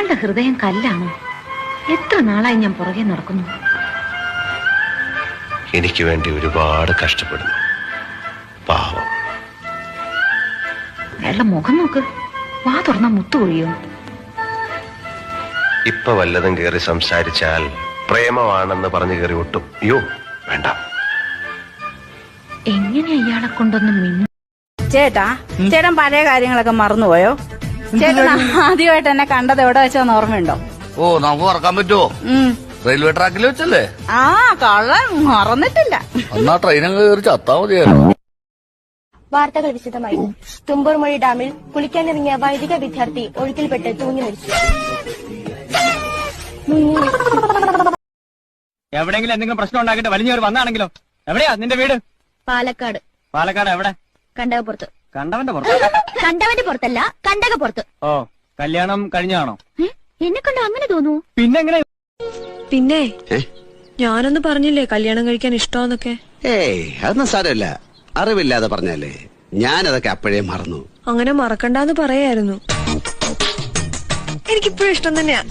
ഇയാളുടെ ഹൃദയം കല്ലാണ്. എത്ര നാളായി ഞാൻ പുറകെ നടക്കുന്നു? എനിക്ക് വേണ്ടി ഒരുപാട് കഷ്ടപ്പെടുന്നു. പാവം. അയാളുടെ മുഖം നോക്ക്. വാ തുറന്ന മുത്തു കൊഴിയോ ഇപ്പൊ വല്ലതും കയറി സംസാരിച്ചാൽ പ്രേമമാണെന്ന് പറഞ്ഞു കയറി ഒട്ടും. അയ്യോ വേണ്ട. എങ്ങനെ ഇയാളെ കൊണ്ടൊന്ന് മിന്നു ചേട്ടാ ചേട്ടൻ പഴയ കാര്യങ്ങളൊക്കെ മറന്നുപോയോ? ചേട്ടൻ ആദ്യമായിട്ട് എന്നെ കണ്ടത് എവിടെ വെച്ചാന്ന് ഓർമ്മയുണ്ടോ? ഓ നമുക്ക് മറക്കാൻ പറ്റുമോ. റെയിൽവേ ട്രാക്കിൽ വെച്ചല്ലേ? ആ കള്ളൻ മറന്നിട്ടില്ല. എന്നാ ട്രെയിനങ്ങ് കയറി ചത്താ മതിയായിരുന്നു. വാർത്തകൾ വിശദമായി. തുമ്പൂർമൊഴി ഡാമിൽ കുളിക്കാനിറങ്ങിയ വൈദിക വിദ്യാർത്ഥി ഒഴുക്കിൽപ്പെട്ട് തൂങ്ങി മരിച്ചു. എവിടെയെങ്കിലും എന്തെങ്കിലും പ്രശ്നം ഉണ്ടാക്കിട്ട് വലിഞ്ഞവർ വന്നാണെങ്കിലോ? എവിടെയാ നിന്റെ വീട്? പാലക്കാട്. പാലക്കാട് എവിടെ? കണ്ടകപ്പുറത്ത്. കണ്ടവന്റെ പുറത്ത്. കണ്ടവന്റെ പുറത്തല്ല കണ്ടക പുറത്ത്. ഓ കല്യാണം കഴിഞ്ഞാണോ? എന്നെ കണ്ട അങ്ങനെ തോന്നു പിന്നെങ്ങനെ പിന്നെ ഞാനൊന്ന് പറഞ്ഞില്ലേ കല്യാണം കഴിക്കാൻ ഇഷ്ടമെന്നൊക്കെ? ഏയ് അതൊന്നും സാരമില്ല. അറിവില്ലാതെ പറഞ്ഞല്ലേ. ഞാനതൊക്കെ അപ്പോഴേ മറന്നു. അങ്ങനെ മറക്കണ്ടെന്ന് പറയായിരുന്നു. എനിക്കിപ്പോഴും ഇഷ്ടം തന്നെയാ.